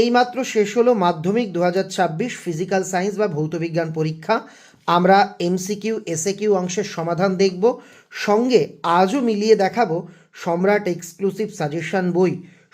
এইমাত্র শেষ হলো মাধ্যমিক দু হাজার ছাব্বিশ ফিজিক্যাল সায়েন্স বা ভৌতবিজ্ঞান পরীক্ষা। আমরা এমসিকিউ, এসএকিউ অংশের সমাধান দেখব। সঙ্গে আজও মিলিয়ে দেখাবো সম্রাট এক্সক্লুসিভ সাজেশন বই।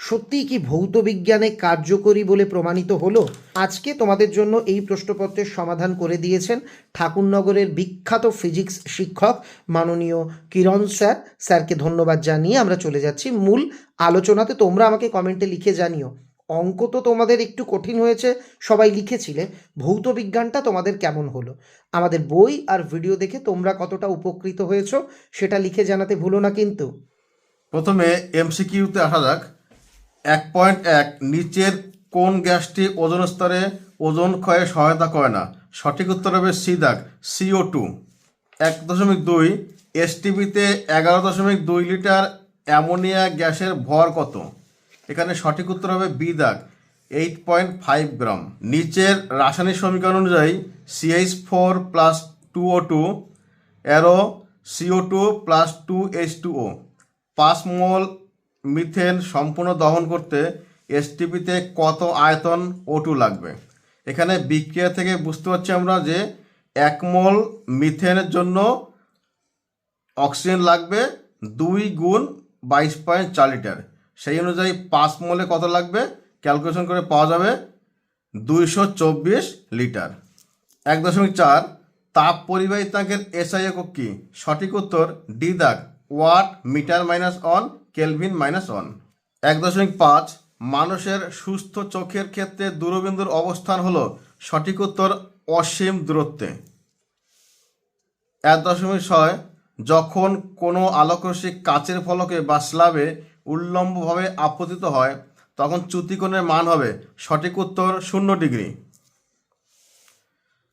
সত্যিই কি ভৌতবিজ্ঞানে কার্যকরী বলে প্রমাণিত হলো? আজকে তোমাদের জন্য এই প্রশ্নপত্রের সমাধান করে দিয়েছেন ঠাকুরনগরের বিখ্যাত ফিজিক্স শিক্ষক মাননীয় কিরণ স্যার। স্যারকে ধন্যবাদ জানিয়ে আমরা চলে যাচ্ছি। মূল আলোচনাতে তোমরা আমাকে কমেন্টে লিখে জানিও। অঙ্ক তো তোমাদের একটু কঠিন হয়েছে, সবাই লিখেছিলে। ভৌত বিজ্ঞানটা তোমাদের কেমন হলো? আমাদের বই আর ভিডিও দেখে তোমরা কতটা উপকৃত হয়েছো, সেটা লিখে জানাতে ভুলো না কিন্তু। প্রথমে এমসিকিউতে আসা যাক। এক পয়েন্ট এক, নিচের কোন গ্যাসটি ওজন স্তরে ওজন ক্ষয়ে সহায়তা করে না? সঠিক উত্তর হবে সি দাগ সিও টু এক দশমিক দুই এসটিভিতে এগারো দশমিক দুই লিটার অ্যামোনিয়া গ্যাসের ভর কত? এখানে সঠিক উত্তর হবে বি দাগ এইট পয়েন্ট ফাইভ গ্রাম নিচের রাসায়নিক সমীকরণ অনুযায়ী CH four plus two O two arrow CO two plus two H two O পাঁচ মোল মিথেন সম্পূর্ণ দহন করতে এসটিপিতে কত আয়তন ও টু লাগবে? এখানে বিক্রিয়া থেকে বুঝতে পারছি আমরা যে এক মোল মিথেনের জন্য অক্সিজেন লাগবে দুই গুণ বাইশ পয়েন্ট চার লিটার। সেই অনুযায়ী পাঁচ মোলে কত লাগবে? ক্যালকুলেশন করে পাওয়া যাবে দুইশো চব্বিশ লিটার। এক দশমিক চার, তাপ পরিবাহী তাঙ্কের এসআই একক কি? সঠিক উত্তর ডি দাগ, watt metre minus one kelvin minus one এক দশমিক পাঁচ, মানুষের সুস্থ চোখের ক্ষেত্রে দূরবিন্দুর অবস্থান হলো সঠিক উত্তর অসীম দূরত্বে। এক দশমিক ছয় যখন কোনো আলোকরশ্মি কাচের ফলকে বা স্ল্যাবে উল্লম্বভাবে আপতিত হয়, তখন চ্যুতিকোণের মান হবে সঠিক উত্তর শূন্য ডিগ্রি।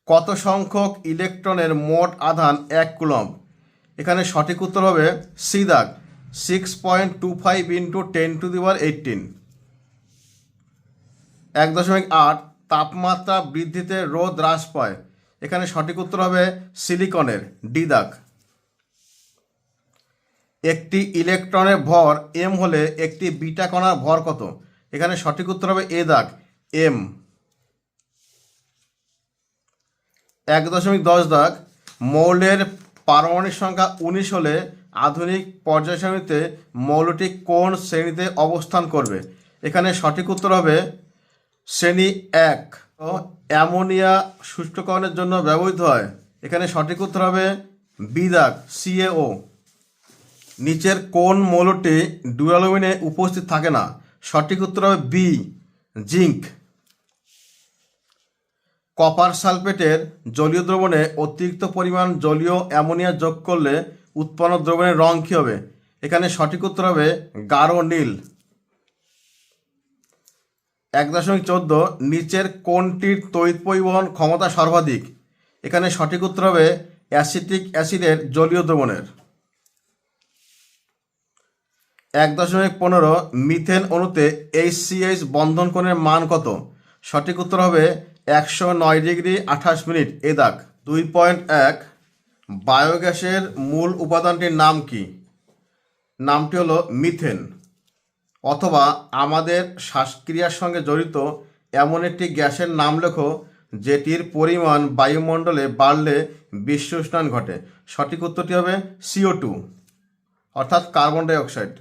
কত সংখ্যক ইলেকট্রনের মোট আধান এক কুলম্ব? এখানে সঠিক উত্তর হবে সি দাগ six point two five into ten to the eighteen এক দশমিক আট, তাপমাত্রা বৃদ্ধিতে রোদ হ্রাস পায়। এখানে সঠিক উত্তর হবে সিলিকনের, ডি দাগ। একটি ইলেকট্রনের ভর এম হলে একটি বিটা কণার ভর কত? এখানে সঠিক উত্তর হবে এ দাগ এম এক দশমিক দশ দাগ। মৌলের পারমাণবিক সংখ্যা উনিশ হলে আধুনিক পর্যায় সারণীতে মৌলটি কোন শ্রেণীতে অবস্থান করবে? এখানে সঠিক উত্তর হবে শ্রেণি এক। ও অ্যামোনিয়া শুষ্ককরণের জন্য ব্যবহৃত হয়। এখানে সঠিক উত্তর হবে বিদাগ সিএও নিচের কোন মৌলটি ডুরালুমিনে উপস্থিত থাকে না? সঠিক উত্তর হবে বি, জিঙ্ক। কপার সালফেটের জলীয় দ্রবণে অতিরিক্ত পরিমাণ জলীয় অ্যামোনিয়া যোগ করলে উৎপন্ন দ্রবণের রং কী হবে? এখানে সঠিক উত্তর হবে গাঢ় নীল। এক দশমিক চোদ্দ, নিচের কোনটির তড়িৎ পরিবহন ক্ষমতা সর্বাধিক? এখানে সঠিক উত্তর হবে অ্যাসিটিক অ্যাসিডের জলীয় দ্রবণের। এক দশমিক পনেরো মিথেন অণুতে এইচসিএইচ বন্ধন কোণের মান কত? সঠিক উত্তর হবে একশো নয় ডিগ্রি আঠাশ মিনিট। এ দাগ। দুই পয়েন্ট এক, বায়োগ্যাসের মূল উপাদানটির নাম কি? নামটি হলো মিথেন। অথবা আমাদের শ্বাসক্রিয়ার সঙ্গে জড়িত এমন একটি গ্যাসের নাম লেখো, যেটির পরিমাণ বায়ুমণ্ডলে বাড়লে বিশ্ব উষ্ণায়ন ঘটে। সঠিক উত্তরটি হবে সিও টু, অর্থাৎ কার্বন ডাই অক্সাইড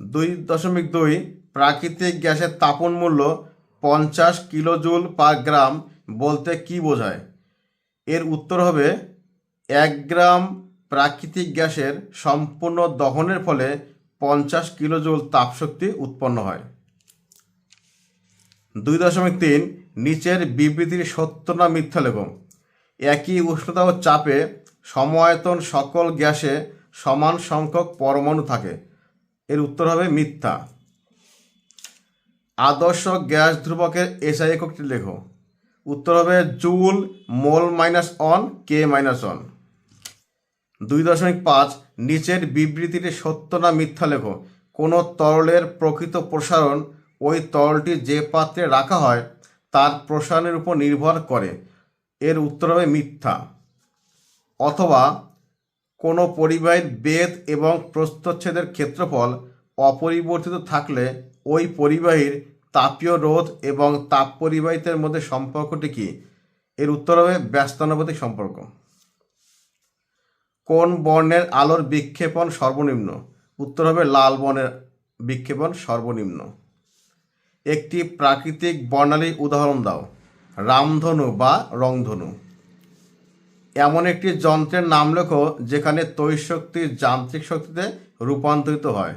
দুই দশমিক দুই প্রাকৃতিক গ্যাসের তাপন মূল্য পঞ্চাশ কিলোজুল পার গ্রাম বলতে কি বোঝায়? এর উত্তর হবে, এক গ্রাম প্রাকৃতিক গ্যাসের সম্পূর্ণ দহনের ফলে পঞ্চাশ কিলোজুল তাপশক্তি উৎপন্ন হয়। দুই দশমিক তিন নিচের বিবৃতির সত্য না মিথ্যা লেখো একই উষ্ণতা ও চাপে সমায়তন সকল গ্যাসে সমান সংখ্যক পরমাণু থাকে। এর উত্তর হবে মিথ্যা। আদর্শ গ্যাস ধ্রুবকের এসআই এককটি লেখো। উত্তর হবে joule mole minus one K minus one দুই দশমিক পাঁচ, নিচের বিবৃতিটি সত্য না মিথ্যা লেখো। কোনো তরলের প্রকৃত প্রসারণ ওই তরলটি যে পাত্রে রাখা হয়, তার প্রসারণের উপর নির্ভর করে। এর উত্তর হবে মিথ্যা। অথবা কোনো পরিবাহীর বেদ এবং প্রস্থচ্ছেদের ক্ষেত্রফল অপরিবর্তিত থাকলে ওই পরিবাহীর তাপীয় রোধ এবং তাপ পরিবাহিতের মধ্যে সম্পর্কটি কি? এর উত্তর হবে ব্যস্তানুপাতিক সম্পর্ক। কোন বর্ণের আলোর বিক্ষেপণ সর্বনিম্ন? উত্তর হবে লাল বর্ণের বিক্ষেপণ সর্বনিম্ন। একটি প্রাকৃতিক বর্ণালীর উদাহরণ দাও। রামধনু বা রংধনু। এমন একটি যন্ত্রের নাম লেখো যেখানে তৈর শক্তি যান্ত্রিক শক্তিতে রূপান্তরিত হয়।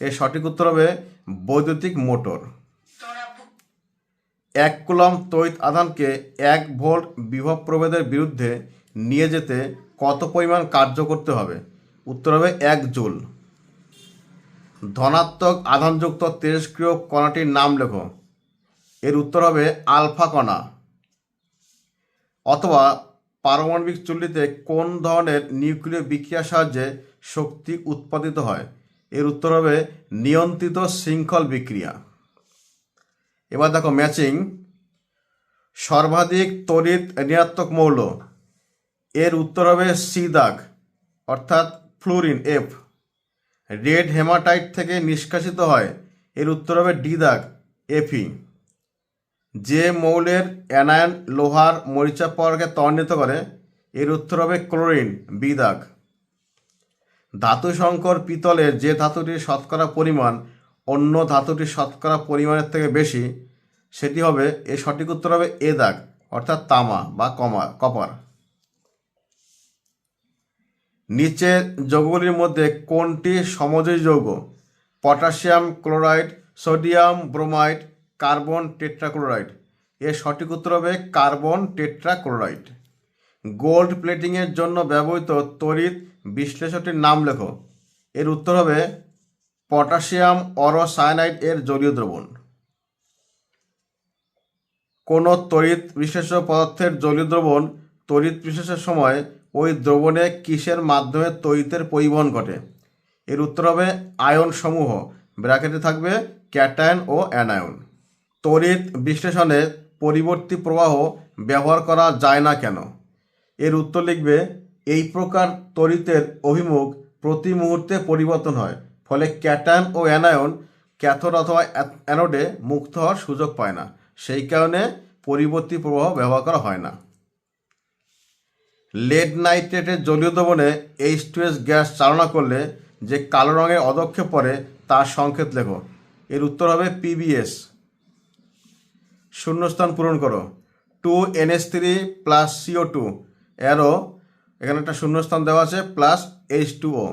এর সঠিক উত্তর হবে বৈদ্যুতিক মোটর। এক কুলম তড়িৎ আধানকে এক ভোল্ট বিভব প্রভেদের বিরুদ্ধে নিয়ে যেতে কত পরিমাণ কার্য করতে হবে? উত্তর হবে এক জুল। ধনাত্মক আধানযুক্ত তেজস্ক্রিয় কণাটির নাম লেখো। এর উত্তর হবে আলফা কণা। অথবা পারমাণবিক চুল্লিতে কোন ধরনের নিউক্লিয় বিক্রিয়ার সাহায্যে শক্তি উৎপাদিত হয়? এর উত্তর হবে নিয়ন্ত্রিত শৃঙ্খল বিক্রিয়া। এবার দেখো ম্যাচিং। সর্বাধিক তড়িৎ ঋণাত্মক মৌল। এর উত্তর হবে সি দাগ, অর্থাৎ ফ্লোরিন এফ রেড হেমাটাইট থেকে নিষ্কাশিত হয়। এর উত্তর হবে ডি দাগ এফি যে মৌলের অ্যানায়ন লোহার মরিচা পরকে ত্বরান্বিত করে, এর উত্তর হবে ক্লোরিন বি দাগ ধাতু সংকর পিতলের যে ধাতুটির শতকরা পরিমাণ অন্য ধাতুটির শতকরা পরিমাণের থেকে বেশি, সেটি হবে, এর সঠিক উত্তর হবে এ দাগ, অর্থাৎ তামা বা কমা, কপার। নিচে যৌগগুলির মধ্যে কোনটি সমযোজী যৌগ? Potassium chloride, sodium bromide carbon tetrachloride. এর সঠিক উত্তর হবে কার্বন টেট্রাক্লোরাইড। গোল্ড প্লেটিংয়ের জন্য ব্যবহৃত তড়িৎ বিশ্লেষকটির নাম লেখো। এর উত্তর হবে পটাশিয়াম অরোসায়ানাইড এর জলীয় দ্রবণ। কোনো তড়িৎ বিশ্লেষক পদার্থের জলীয় দ্রবণ তড়িৎ বিশ্লেষের সময় ওই দ্রবণে কিসের মাধ্যমে তড়িতের পরিবহন ঘটে? এর উত্তর হবে আয়ন সমূহ। ব্র্যাকেটে থাকবে ক্যাটায়ন ও অ্যানায়ন। তড়িৎ বিশ্লেষণে পরিবর্তী প্রবাহ ব্যবহার করা যায় না কেন? এর উত্তর লিখবে, এই প্রকার তড়িতের অভিমুখ প্রতি মুহূর্তে পরিবর্তন হয়, ফলে ক্যাটায়ন ও অ্যানায়ন ক্যাথোড অথবা অ্যানোডে মুক্ত হওয়ার সুযোগ পায় না। সেই কারণে পরিবর্তী প্রবাহ ব্যবহার করা হয় না। লেড নাইট্রেটের জলীয় দ্রবণে এইচ টু গ্যাস চালনা করলে যে কালো রঙের অদক্ষেপ পড়ে তার সংকেত লেখো। এর উত্তর হবে পিবিএস শূন্যস্থান পূরণ করো। Two NS three plus CO two এরও এখানে একটা শূন্যস্থান দেওয়া আছে প্লাস এইচ টু ও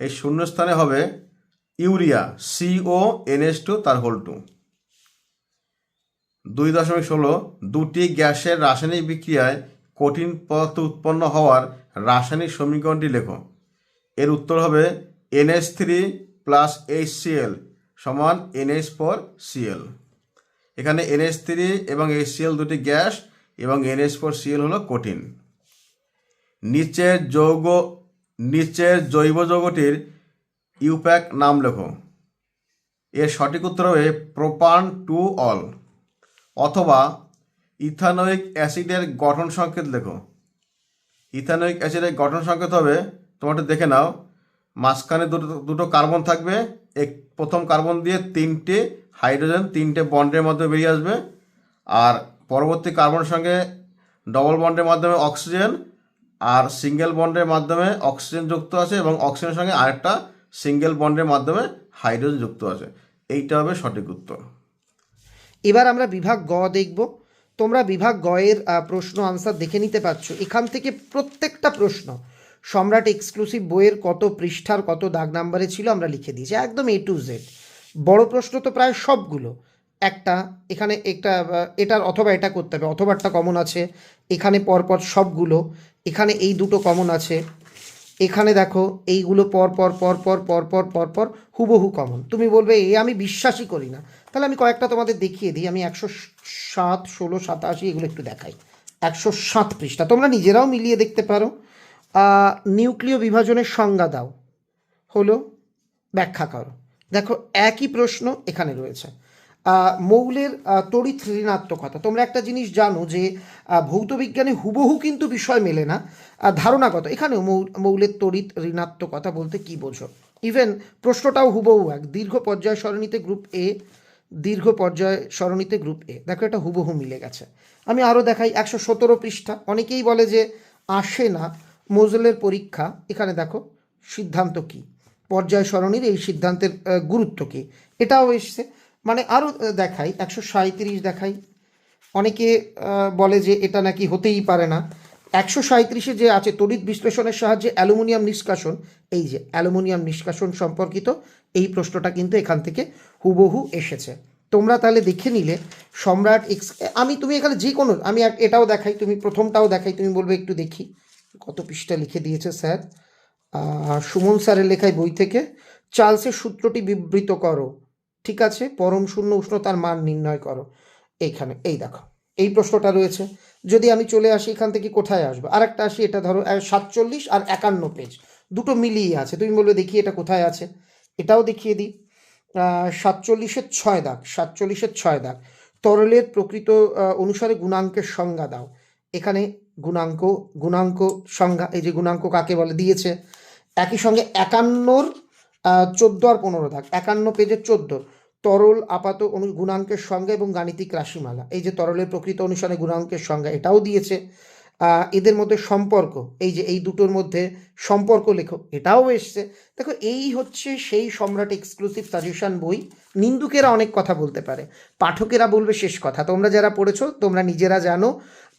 এই শূন্যস্থানে হবে ইউরিয়া সিও এনএস টু তার হোল টু দুই দশমিক ষোলো, দুটি গ্যাসের রাসায়নিক বিক্রিয়ায় কঠিন পদার্থ উৎপন্ন হওয়ার রাসায়নিক সমীকরণটি লেখো। এর উত্তর হবে NS three plus H CL সমান এনএস ফোর সিএল এখানে এনএস থ্রি এবং এইচ সিএল দুটি গ্যাস এবং এনএস ফোর সিএল হলো কঠিন। নিচের যৌগ, নিচের জৈব যৌগটির ইউপ্যাক নাম লেখো। এর সঠিক উত্তর হবে প্রোপান টু অল অথবা ইথানোয়িক অ্যাসিডের গঠন সংকেত লেখো। ইথানোয়িক অ্যাসিডের গঠন সংকেত হবে তোমাকে দেখে নাও, মাঝখানে দুটো দুটো কার্বন থাকবে, এক, প্রথম কার্বন দিয়ে তিনটে হাইড্রোজেন তিনটে বন্ডের মাধ্যমে বেরিয়ে আসবে। আর পরবর্তী কার্বনের সঙ্গে ডবল বন্ডের মাধ্যমে অক্সিজেন আর সিঙ্গেল বন্ডের মাধ্যমে অক্সিজেন যুক্ত আছে এবং অক্সিজেনের সঙ্গে আরেকটা সিঙ্গেল বন্ডের মাধ্যমে হাইড্রোজেন যুক্ত আছে। এইটা হবে সঠিক উত্তর। এবার আমরা বিভাগ গ দেখব। তোমরা বিভাগ গ এর প্রশ্ন আনসার দেখে নিতে পারছ। এখান থেকে প্রত্যেকটা প্রশ্ন সম্রাট এক্সক্লুসিভ বইয়ের কত পৃষ্ঠার কত দাগ নাম্বারে ছিল আমরা লিখে দিয়েছি। একদম এ টু জেড বড় প্রশ্ন তো প্রায় সবগুলো। একটা, এখানে একটা, এটার অথবা এটা করতে হবে অথবাটা কমন আছে, এখানে পরপর সবগুলো, এখানে এই দুটো কমন আছে, এখানে দেখো এইগুলো পর পর পর পর পর পর পর পর হুবহু কমন তুমি বলবে, এ আমি বিশ্বাসই করি না। তাহলে আমি কয়েকটা তোমাদের দেখিয়ে দিই, আমি একশো সাত, ষোলো, সাতাশি এগুলো একটু দেখাই। একশো সাত পৃষ্ঠা, তোমরা নিজেরাও মিলিয়ে দেখতে পারো। নিউক্লিয় বিভাজনের সংজ্ঞা দাও। হলো, ব্যাখ্যা করো। দেখো, একই প্রশ্ন এখানে রয়েছে। মৌলের তড়িৎ ঋণাত্মকতা। তোমরা একটা জিনিস জানো যে ভৌতবিজ্ঞানে হুবহু কিন্তু বিষয় মেলে না। ধারণাগত। এখানেও মৌলের তড়িৎ ঋণাত্মকতা বলতে কি বোঝো? ইভেন প্রশ্নটাও হুবহু এক। দীর্ঘ পর্যায় সরণিতে গ্রুপ এ দীর্ঘ পর্যায় সরণিতে গ্রুপ এ দেখো, এটা হুবহু মিলে গেছে। আমি আরও দেখাই, একশো সতেরো পৃষ্ঠা। অনেকেই বলে যে, আসে না। মোজলের পরীক্ষা। এখানে দেখো, সিদ্ধান্ত কি? পর্যায় সরণির এই সিদ্ধান্তের গুরুত্ব কি এটাও এসছে। মানে আরও দেখাই, একশো সাঁত্রিশ দেখাই। অনেকে বলে যে এটা নাকি হতেই পারে না। একশো সাঁত্রিশে যে আছে তড়িৎ বিশ্লেষণের সাহায্যে অ্যালুমিনিয়াম নিষ্কাশন, এই যে অ্যালুমিনিয়াম নিষ্কাশন সম্পর্কিত এই প্রশ্নটা কিন্তু এখান থেকে হুবহু এসেছে। তোমরা তাহলে দেখে নিলে, সম্রাট এক্স, আমি, তুমি এখানে যে কোনো, আমি এটাও দেখাই, তুমি প্রথমটাও দেখাই, তুমি বলবে একটু দেখি। কত পৃষ্ঠা লিখে দিয়েছে স্যার। সুমন স্যারের লেখায় বই থেকে, চার্লসের সূত্রটি বিবৃত করো। ঠিক আছে? পরম শূন্য উষ্ণতার মান নির্ণয় করো। এইখানে, এই দেখো। এই প্রশ্নটা রয়েছে। যদি আমি চলে আসি, এখান থেকে কোথায় আসব? আর একটা আসি, এটা ধরো সাতচল্লিশ আর একান্ন পেজ। দুটো মিলিয়ে আছে। তুমি বলবে, দেখি এটা কোথায় আছে? এটাও দেখিয়ে দিই। সাতচল্লিশের ছয় দাগ, সাতচল্লিশের ছয় দাগ। তরলের প্রকৃত অনুসারে গুণাঙ্কের সংজ্ঞা দাও। এখানে গুণাঙ্ক গুণাঙ্ক সংজ্ঞা, এই যে গুণাঙ্ক কাকে বলে, দিয়েছে। একই সঙ্গে একান্নর চোদ্দ আর পনেরো দাগ একান্ন পেজের চোদ্দ, তরল, আপাত অনু, গুণাঙ্কের সংজ্ঞা এবং গাণিতিক রাশিমালা। এই যে তরলের প্রকৃত অনুসারে গুণাঙ্কের সংজ্ঞা, এটাও দিয়েছে। এদের মধ্যে সম্পর্ক, এই যে এই দুটোর মধ্যে সম্পর্ক লেখো, এটাও এসছে। দেখো, এই হচ্ছে সেই সম্রাট এক্সক্লুসিভ সাজেশন বই। নিন্দুকেরা অনেক কথা বলতে পারে, পাঠকেরা বলবে শেষ কথা। তোমরা যারা পড়েছো, তোমরা নিজেরা জানো।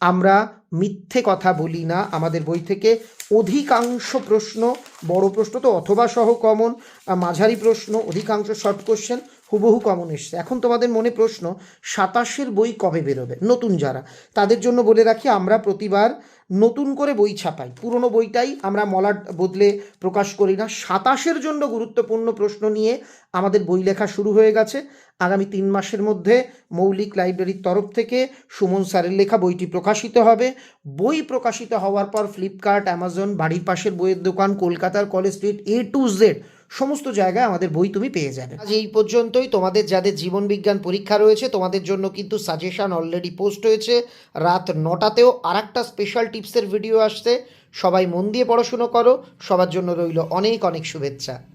আমরা মিথ্যে কথা বলি না। আমাদের বই থেকে অধিকাংশ প্রশ্ন বড় প্রশ্ন তো অথবা সহ কমন মাঝারি প্রশ্ন, অধিকাংশ শর্ট কোশ্চেন হুবহু কমন এসছে এখন তোমাদের মনে প্রশ্ন, সাতাশের বই কবে বেরোবে? নতুন যারা। তাদের জন্য বলে রাখি, আমরা প্রতিবার নতুন করে বই ছাপাই। পুরনো বইটাই আমরা মলাট বদলে প্রকাশ করি না। সাতাশের জন্য গুরুত্বপূর্ণ প্রশ্ন নিয়ে আমাদের বই লেখা শুরু হয়ে গেছে। আগামী তিন মাসের মধ্যে মৌলিক লাইব্রেরির তরফ থেকে সুমন স্যারের লেখা বইটি প্রকাশিত হবে। বই প্রকাশিত হওয়ার পর ফ্লিপকার্ট, অ্যামাজন, বাড়ির পাশের বইয়ের দোকান, কলকাতার College Street A to Z সমস্ত জায়গায় আমাদের বই তুমি পেয়ে যাবে। আজ এই পর্যন্তই। তোমাদের যাদের জীবন বিজ্ঞান পরীক্ষা রয়েছে, তোমাদের জন্য কিন্তু সাজেশান অলরেডি পোস্ট হয়েছে। রাত নটাতেও আর একটা স্পেশাল টিপসের ভিডিও আসছে। সবাই মন দিয়ে পড়াশুনো করো। সবার জন্য রইল অনেক অনেক শুভেচ্ছা।